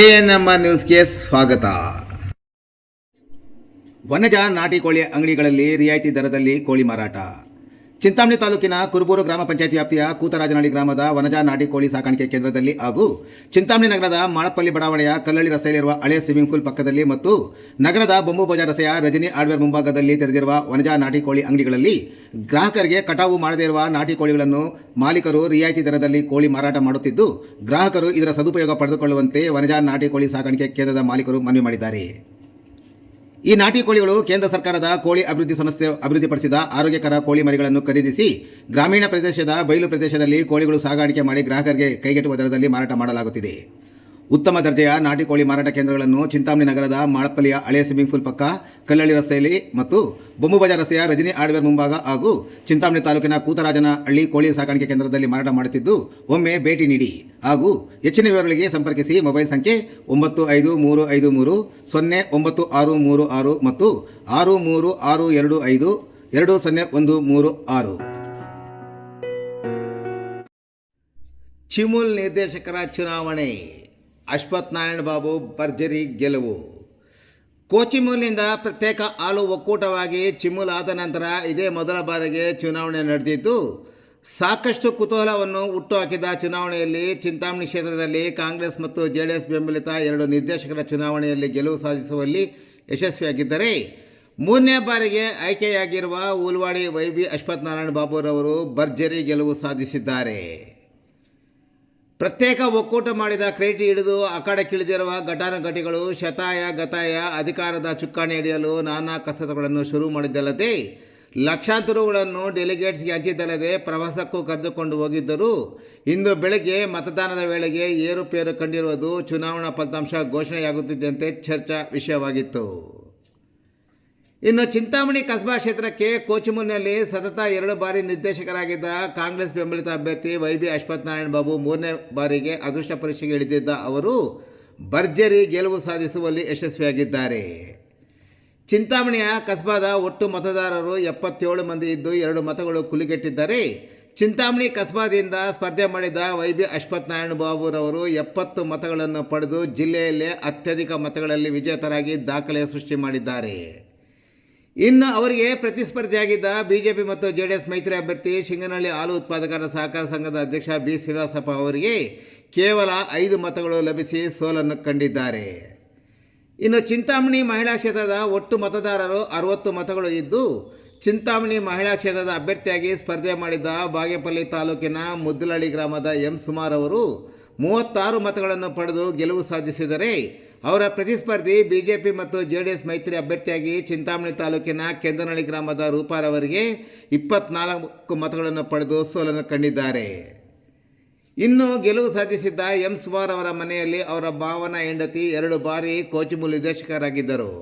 ANM ನ್ಯೂಸ್ಗೆ ಸ್ವಾಗತ. ವನಜ ನಾಟಿ ಕೋಳಿ ಅಂಗಡಿಗಳಲ್ಲಿ ರಿಯಾಯಿತಿ ದರದಲ್ಲಿ ಕೋಳಿ ಮಾರಾಟ. ಚಿಂತಾಮಣಿ ತಾಲೂಕಿನ ಕುರುಬೂರು ಗ್ರಾಮ ಪಂಚಾಯತ್ ವ್ಯಾಪ್ತಿಯ ಕೂತರಾಜನಹಳ್ಳಿ ಗ್ರಾಮದ ವನಜಾ ನಾಟಿ ಕೋಳಿ ಸಾಕಾಣಿಕೆ ಕೇಂದ್ರದಲ್ಲಿ ಹಾಗೂ ಚಿಂತಾಮಣಿ ನಗರದ ಮಾಳಪಲ್ಲಿ ಬಡಾವಣೆಯ ಕಲ್ಲಳ್ಳಿ ರಸ್ತೆಯಲ್ಲಿರುವ ಹಳೆಯ ಸ್ವಿಮ್ಮಿಂಗ್ ಪೂಲ್ ಪಕ್ಕದಲ್ಲಿ ಮತ್ತು ನಗರದ ಬೊಂಬು ಬಜಾರ್ ರಸ್ತೆಯ ರಜನಿ ಹಾರ್ಡ್ವೇರ್ ಮುಂಭಾಗದಲ್ಲಿ ತೆರೆದಿರುವ ವನಜಾ ನಾಟಿ ಕೋಳಿ ಅಂಗಡಿಗಳಲ್ಲಿ ಗ್ರಾಹಕರಿಗೆ ಕಟಾವು ಮಾಡದೇ ಇರುವ ನಾಟಿ ಕೋಳಿಗಳನ್ನು ಮಾಲೀಕರು ರಿಯಾಯಿತಿ ದರದಲ್ಲಿ ಕೋಳಿ ಮಾರಾಟ ಮಾಡುತ್ತಿದ್ದು, ಗ್ರಾಹಕರು ಇದರ ಸದುಪಯೋಗ ಪಡೆದುಕೊಳ್ಳುವಂತೆ ವನಜಾ ನಾಟಿ ಕೋಳಿ ಸಾಕಾಣಿಕೆ ಕೇಂದ್ರದ ಮಾಲೀಕರು ಮನವಿ ಮಾಡಿದ್ದಾರೆ. ಈ ನಾಟಿ ಕೋಳಿಗಳು ಕೇಂದ್ರ ಸರ್ಕಾರದ ಕೋಳಿ ಅಭಿವೃದ್ಧಿ ಸಂಸ್ಥೆ ಅಭಿವೃದ್ಧಿಪಡಿಸಿದ ಆರೋಗ್ಯಕರ ಕೋಳಿ ಮರಿಗಳನ್ನು ಖರೀದಿಸಿ ಗ್ರಾಮೀಣ ಪ್ರದೇಶದ ಬಯಲು ಪ್ರದೇಶದಲ್ಲಿ ಕೋಳಿಗಳು ಸಾಗಾಣಿಕೆ ಮಾಡಿ ಗ್ರಾಹಕರಿಗೆ ಕೈಗೆಟುವ ದರದಲ್ಲಿ ಮಾರಾಟ ಮಾಡಲಾಗುತ್ತಿದೆ. ಉತ್ತಮ ದರ್ಜೆಯ ನಾಟಿ ಕೋಳಿ ಮಾರಾಟ ಕೇಂದ್ರಗಳನ್ನು ಚಿಂತಾಮಣಿ ನಗರದ ಮಾಳಪ್ಪಲ್ಲಿಯ ಹಳೆಯ ಸ್ವಿಮ್ಮಿಂಗ್ ಪೂಲ್ ಪಕ್ಕ ಕಲ್ಲಳ್ಳಿ ರಸ್ತೆಯಲ್ಲಿ ಮತ್ತು ಬೊಂಬು ಬಜಾರ್ ರಸ್ತೆಯ ರಜನಿ ಹಾರ್ಡ್ವೇರ್ ಮುಂಭಾಗ ಹಾಗೂ ಚಿಂತಾಮಣಿ ತಾಲೂಕಿನ ಕೂತರಾಜನ ಹಳ್ಳಿ ಕೋಳಿ ಸಾಕಾಣಿಕೆ ಕೇಂದ್ರದಲ್ಲಿ ಮಾರಾಟ ಮಾಡುತ್ತಿದ್ದು, ಒಮ್ಮೆ ಭೇಟಿ ನೀಡಿ ಹಾಗೂ ಹೆಚ್ಚಿನ ವಿವರಗಳಿಗೆ ಸಂಪರ್ಕಿಸಿ ಮೊಬೈಲ್ ಸಂಖ್ಯೆ ಒಂಬತ್ತು ಐದು ಮೂರು ಐದು ಮೂರು ಸೊನ್ನೆ ಒಂಬತ್ತು ಆರು ಮೂರು ಆರು ಮತ್ತು ಆರು ಮೂರು ಆರು ಎರಡು ಐದು ಎರಡು ಸೊನ್ನೆ ಒಂದು ಮೂರು ಆರು. ಚಿಮುಲ್ ನಿರ್ದೇಶಕರ ಚುನಾವಣೆ. ಅಶ್ವಥ್ ನಾರಾಯಣ ಬಾಬು ಭರ್ಜರಿ ಗೆಲುವು. ಕೋಚಿಮೂಲ್ನಿಂದ ಪ್ರತ್ಯೇಕ ಹಾಲು ಒಕ್ಕೂಟವಾಗಿ ಚಿಮೂಲ್ ಆದ ನಂತರ ಇದೇ ಮೊದಲ ಬಾರಿಗೆ ಚುನಾವಣೆ ನಡೆದಿದ್ದು, ಸಾಕಷ್ಟು ಕುತೂಹಲವನ್ನು ಹುಟ್ಟುಹಾಕಿದ ಚುನಾವಣೆಯಲ್ಲಿ ಚಿಂತಾಮಣಿ ಕ್ಷೇತ್ರದಲ್ಲಿ ಕಾಂಗ್ರೆಸ್ ಮತ್ತು ಜೆ ಬೆಂಬಲಿತ ಎರಡು ನಿರ್ದೇಶಕರ ಚುನಾವಣೆಯಲ್ಲಿ ಗೆಲುವು ಸಾಧಿಸುವಲ್ಲಿ ಯಶಸ್ವಿಯಾಗಿದ್ದರೆ, ಮೂರನೇ ಬಾರಿಗೆ ಆಯ್ಕೆಯಾಗಿರುವ ಉಲ್ವಾಡಿ ವೈ ಬಿ ಅಶ್ವಥ್ ನಾರಾಯಣ ಬಾಬುರವರು ಭರ್ಜರಿ ಗೆಲುವು ಸಾಧಿಸಿದ್ದಾರೆ. ಪ್ರತ್ಯೇಕ ಒಕ್ಕೂಟ ಮಾಡಿದ ಕ್ರೇಟಿ ಹಿಡಿದು ಅಖಾಡಕ್ಕಿಳಿದಿರುವ ಘಟಾನುಘಟಿಗಳು ಶತಾಯ, ಗತಾಯ, ಅಧಿಕಾರದ ಚುಕ್ಕಾಣಿ ಹಿಡಿಯಲು ನಾನಾ ಕಸರತ್ತುಗಳನ್ನು ಶುರು ಮಾಡಿದ್ದಲ್ಲದೆ, ಲಕ್ಷಾಂತರಗಳನ್ನು ಡೆಲಿಗೇಟ್ಸ್ಗೆ ಹಂಚಿದ್ದಲ್ಲದೆ ಪ್ರವಾಸಕ್ಕೂ ಕರೆದುಕೊಂಡು ಹೋಗಿದ್ದರು. ಇಂದು ಬೆಳಗ್ಗೆ ಮತದಾನದ ವೇಳೆಗೆ ಏರುಪೇರು ಕಂಡಿರುವುದು ಚುನಾವಣಾ ಫಲಿತಾಂಶ ಘೋಷಣೆಯಾಗುತ್ತಿದ್ದಂತೆ ಚರ್ಚಾ ವಿಷಯವಾಗಿತ್ತು. ಇನ್ನು ಚಿಂತಾಮಣಿ ಕಸ್ಬಾ ಕ್ಷೇತ್ರಕ್ಕೆ ಕೋಚಿಮುನ್ನಲ್ಲಿ ಸತತ ಎರಡು ಬಾರಿ ನಿರ್ದೇಶಕರಾಗಿದ್ದ ಕಾಂಗ್ರೆಸ್ ಬೆಂಬಲಿತ ಅಭ್ಯರ್ಥಿ ವೈ ಬಿ ಅಶ್ವಥ್ ನಾರಾಯಣ ಬಾಬು ಮೂರನೇ ಬಾರಿಗೆ ಅದೃಷ್ಟ ಪರೀಕ್ಷೆಗೆ ಇಳಿದಿದ್ದ ಅವರು ಭರ್ಜರಿ ಗೆಲುವು ಸಾಧಿಸುವಲ್ಲಿ ಯಶಸ್ವಿಯಾಗಿದ್ದಾರೆ. ಚಿಂತಾಮಣಿಯ ಕಸ್ಬಾದ ಒಟ್ಟು ಮತದಾರರು ಎಪ್ಪತ್ತೇಳು ಮಂದಿ ಇದ್ದು ಎರಡು ಮತಗಳು ಕುಲಿಗೆಟ್ಟಿದ್ದಾರೆ. ಚಿಂತಾಮಣಿ ಕಸ್ಬಾದಿಂದ ಸ್ಪರ್ಧೆ ಮಾಡಿದ ವೈ ಬಿ ಅಶ್ವಥ್ ನಾರಾಯಣ ಬಾಬುರವರು ಎಪ್ಪತ್ತು ಮತಗಳನ್ನು ಪಡೆದು ಜಿಲ್ಲೆಯಲ್ಲೇ ಅತ್ಯಧಿಕ ಮತಗಳಲ್ಲಿ ವಿಜೇತರಾಗಿ ದಾಖಲೆ ಸೃಷ್ಟಿ ಮಾಡಿದ್ದಾರೆ. ಇನ್ನು ಅವರಿಗೆ ಪ್ರತಿಸ್ಪರ್ಧಿಯಾಗಿದ್ದ ಬಿಜೆಪಿ ಮತ್ತು ಜೆ ಡಿ ಎಸ್ ಮೈತ್ರಿ ಅಭ್ಯರ್ಥಿ ಶಿಂಗನಹಳ್ಳಿ ಹಾಲು ಉತ್ಪಾದಕರ ಸಹಕಾರ ಸಂಘದ ಅಧ್ಯಕ್ಷ ಬಿ ಶ್ರೀನಿವಾಸಪ್ಪ ಅವರಿಗೆ ಕೇವಲ ಐದು ಮತಗಳು ಲಭಿಸಿ ಸೋಲನ್ನು ಕಂಡಿದ್ದಾರೆ. ಇನ್ನು ಚಿಂತಾಮಣಿ ಮಹಿಳಾ ಕ್ಷೇತ್ರದ ಒಟ್ಟು ಮತದಾರರು ಅರವತ್ತು ಮತಗಳು ಇದ್ದು, ಚಿಂತಾಮಣಿ ಮಹಿಳಾ ಕ್ಷೇತ್ರದ ಅಭ್ಯರ್ಥಿಯಾಗಿ ಸ್ಪರ್ಧೆ ಮಾಡಿದ್ದ ಬಾಗೇಪಲ್ಲಿ ತಾಲೂಕಿನ ಮುದ್ದಲಹಳ್ಳಿ ಗ್ರಾಮದ ಎಂ ಸುಮಾರ್ ಅವರು ಮೂವತ್ತಾರು ಮತಗಳನ್ನು ಪಡೆದು ಗೆಲುವು ಸಾಧಿಸಿದರೆ ಅವರ ಪ್ರತಿಸ್ಪರ್ಧಿ ಬಿಜೆಪಿ ಮತ್ತು ಜೆ ಡಿ ಎಸ್ ಮೈತ್ರಿ ಅಭ್ಯರ್ಥಿಯಾಗಿ ಚಿಂತಾಮಣಿ ತಾಲೂಕಿನ ಕೆಂದನಹಳ್ಳಿ ಗ್ರಾಮದ ರೂಪಾರವರಿಗೆ ಇಪ್ಪತ್ನಾಲ್ಕು ಮತಗಳನ್ನು ಪಡೆದು ಸೋಲನ್ನು ಕಂಡಿದ್ದಾರೆ. ಇನ್ನು ಗೆಲುವು ಸಾಧಿಸಿದ್ದ ಎಂ ಸುಮಾರ್ ಅವರ ಮನೆಯಲ್ಲಿ ಅವರ ಭಾವನ ಹೆಂಡತಿ ಎರಡು ಬಾರಿ ಕೋಚಿಮೂಲ್ ನಿರ್ದೇಶಕರಾಗಿದ್ದರು.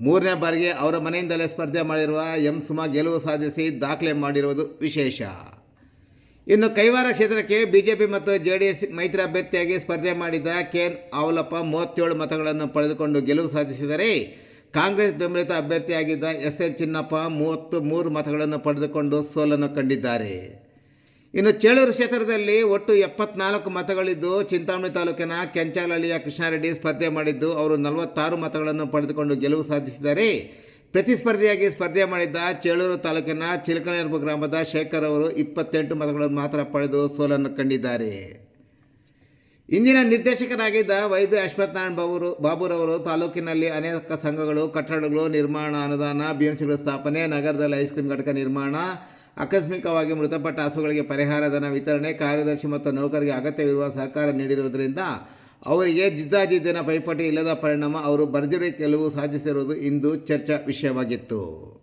ಮೂರನೇ ಬಾರಿಗೆ ಅವರ ಮನೆಯಿಂದಲೇ ಸ್ಪರ್ಧೆ ಮಾಡಿರುವ ಎಂ ಸುಮಾ ಗೆಲುವು ಸಾಧಿಸಿ ದಾಖಲೆ ಮಾಡಿರುವುದು ವಿಶೇಷ. ಇನ್ನು ಕೈವಾರ ಕ್ಷೇತ್ರಕ್ಕೆ ಬಿಜೆಪಿ ಮತ್ತು ಜೆ ಡಿ ಎಸ್ ಮೈತ್ರಿ ಅಭ್ಯರ್ಥಿಯಾಗಿ ಸ್ಪರ್ಧೆ ಮಾಡಿದ ಕೆಎನ್ ಅವಲಪ್ಪ ಮೂವತ್ತೇಳು ಮತಗಳನ್ನು ಪಡೆದುಕೊಂಡು ಗೆಲುವು ಸಾಧಿಸಿದರೆ ಕಾಂಗ್ರೆಸ್ ಬೆಂಬಲಿತ ಅಭ್ಯರ್ಥಿಯಾಗಿದ್ದ ಎಸ್ ಎನ್ ಚಿನ್ನಪ್ಪ ಮೂವತ್ತು ಮೂರು ಮತಗಳನ್ನು ಪಡೆದುಕೊಂಡು ಸೋಲನ್ನು ಕಂಡಿದ್ದಾರೆ. ಇನ್ನು ಚೇಳೂರು ಕ್ಷೇತ್ರದಲ್ಲಿ ಒಟ್ಟು ಎಪ್ಪತ್ನಾಲ್ಕು ಮತಗಳಿದ್ದು ಚಿಂತಾಮಣಿ ತಾಲೂಕಿನ ಕೆಂಚಾಲಳ್ಳಿಯ ಕೃಷ್ಣಾರೆಡ್ಡಿ ಸ್ಪರ್ಧೆ ಮಾಡಿದ್ದು ಅವರು ನಲವತ್ತಾರು ಮತಗಳನ್ನು ಪಡೆದುಕೊಂಡು ಗೆಲುವು ಸಾಧಿಸಿದ್ದಾರೆ ಪ್ರತಿಸ್ಪರ್ಧಿಯಾಗಿ ಸ್ಪರ್ಧೆ ಮಾಡಿದ್ದ ಚೇಳೂರು ತಾಲೂಕಿನ ಚಿಲಕನೆರಬು ಗ್ರಾಮದ ಶೇಖರ್ ಅವರು ಇಪ್ಪತ್ತೆಂಟು ಮತಗಳನ್ನು ಮಾತ್ರ ಪಡೆದು ಸೋಲನ್ನು ಕಂಡಿದ್ದಾರೆ. ಇಂದಿನ ನಿರ್ದೇಶಕರಾಗಿದ್ದ ವೈ ಬಿ ಅಶ್ವಥ್ ನಾರಾಯಣ ಬಾಬುರು, ಬಾಬುರವರು ತಾಲೂಕಿನಲ್ಲಿ ಅನೇಕ ಸಂಘಗಳು, ಕಟ್ಟಡಗಳು, ನಿರ್ಮಾಣ, ಅನುದಾನ, ಬಿಎಂಸಿಗಳ ಸ್ಥಾಪನೆ, ನಗರದಲ್ಲಿ ಐಸ್ ಕ್ರೀಮ್ ಘಟಕ ನಿರ್ಮಾಣ, ಆಕಸ್ಮಿಕವಾಗಿ ಮೃತಪಟ್ಟ ಹಸುಗಳಿಗೆ ಪರಿಹಾರ ಧನ ವಿತರಣೆ, ಕಾರ್ಯದರ್ಶಿ ಮತ್ತು ನೌಕರಿಗೆ ಅಗತ್ಯವಿರುವ ಸಹಕಾರ ನೀಡಿರುವುದರಿಂದ ಅವರಿಗೆ ಜಿದ್ದಾಜಿದ್ದಿನ ಪೈಪೋಟಿ ಇಲ್ಲದ ಪರಿಣಾಮ ಅವರು ಭರ್ಜರಿ ಗೆಲುವು ಸಾಧಿಸಿರುವುದು ಇಂದು ಚರ್ಚಾ ವಿಷಯವಾಗಿತ್ತು.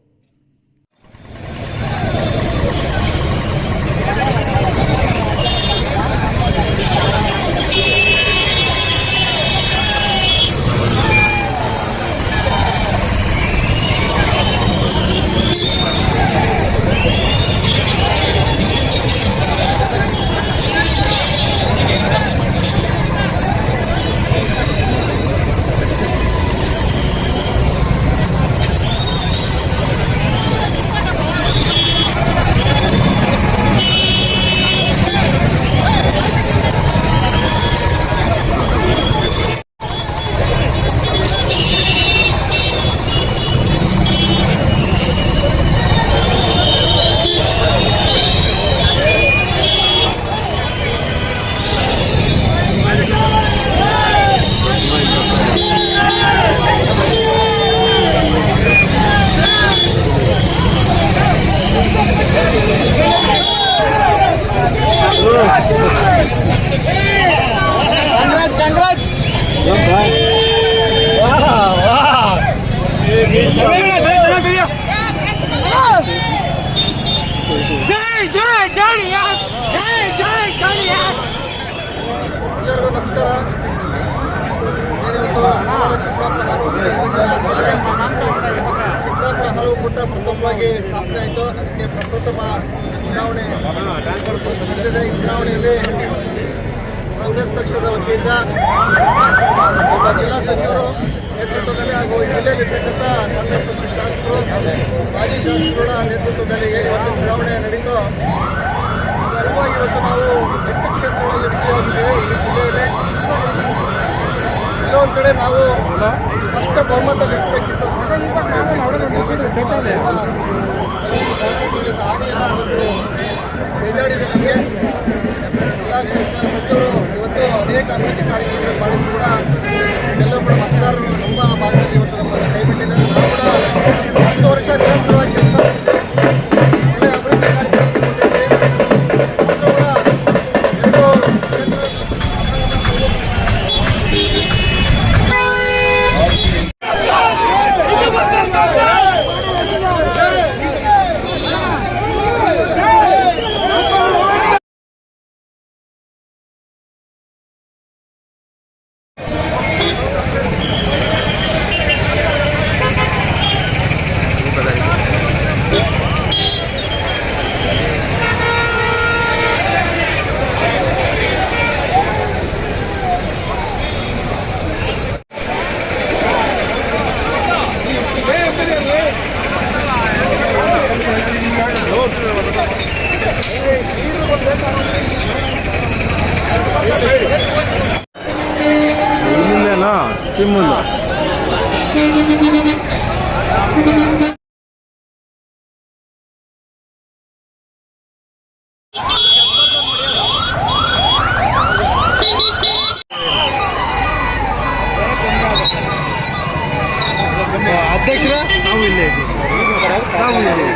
ಎಲ್ಲರಿಗೂ ನಮಸ್ಕಾರ. ಏನಿವತ್ತು ಚಿಕ್ಕಬಳ್ಳಾಪುರ ಯೋಜನೆ ಆದಮೇಲೆ ಹಲವು ಕೂಟ ಪ್ರಥಮವಾಗಿ ಸ್ಥಾಪನೆ ಆಯಿತು. ಅದಕ್ಕೆ ಪ್ರಪ್ರಥಮ ಚುನಾವಣೆ ನಡೆದಿದೆ. ಈ ಚುನಾವಣೆಯಲ್ಲಿ ಕಾಂಗ್ರೆಸ್ ಪಕ್ಷದ ವತಿಯಿಂದ ಒಬ್ಬ ಜಿಲ್ಲಾ ಸಚಿವರು ನೇತೃತ್ವದಲ್ಲಿ ಹಾಗೂ ಈ ಜಿಲ್ಲೆಯಲ್ಲಿರ್ತಕ್ಕಂಥ ಕಾಂಗ್ರೆಸ್ ಪಕ್ಷ ಶಾಸಕರು, ಮಾಜಿ ಶಾಸಕರುಗಳ ನೇತೃತ್ವದಲ್ಲಿ ಏನು ಇವತ್ತು ಚುನಾವಣೆ ನಡೀತು. ಅದರ ಇವತ್ತು ನಾವು ಎಂಟು ಕ್ಷೇತ್ರಗಳಲ್ಲಿ ವಿಜಯವಾಗಿದ್ದೇವೆ. ಕಡೆ ನಾವು ಸ್ಪಷ್ಟ ಬಹುಮತ ಗಳಿಸಬೇಕಿತ್ತು. ಆಗಲಿಲ್ಲ ಬೇಜಾರಿದೆ ನಮಗೆ. ಎಲ್ಲ ಸಚಿವ- ಸಚಿವರು ಇವತ್ತು ಅನೇಕ ಅಭಿವೃದ್ಧಿ ಕಾರ್ಯಕ್ರಮಗಳು ಮಾಡಿದ್ರು ಕೂಡ ಎಲ್ಲರೂ ಕೂಡ ಮತದಾರರು ಇಲ್ಲಿಂದೇನಾ ಚಿಮ್ಮುಂದ ಅಧ್ಯಕ್ಷರ ನಾವು ಇಲ್ಲೇ ಇದ್ದೀವಿ ನಾವು ಇಲ್ಲೇ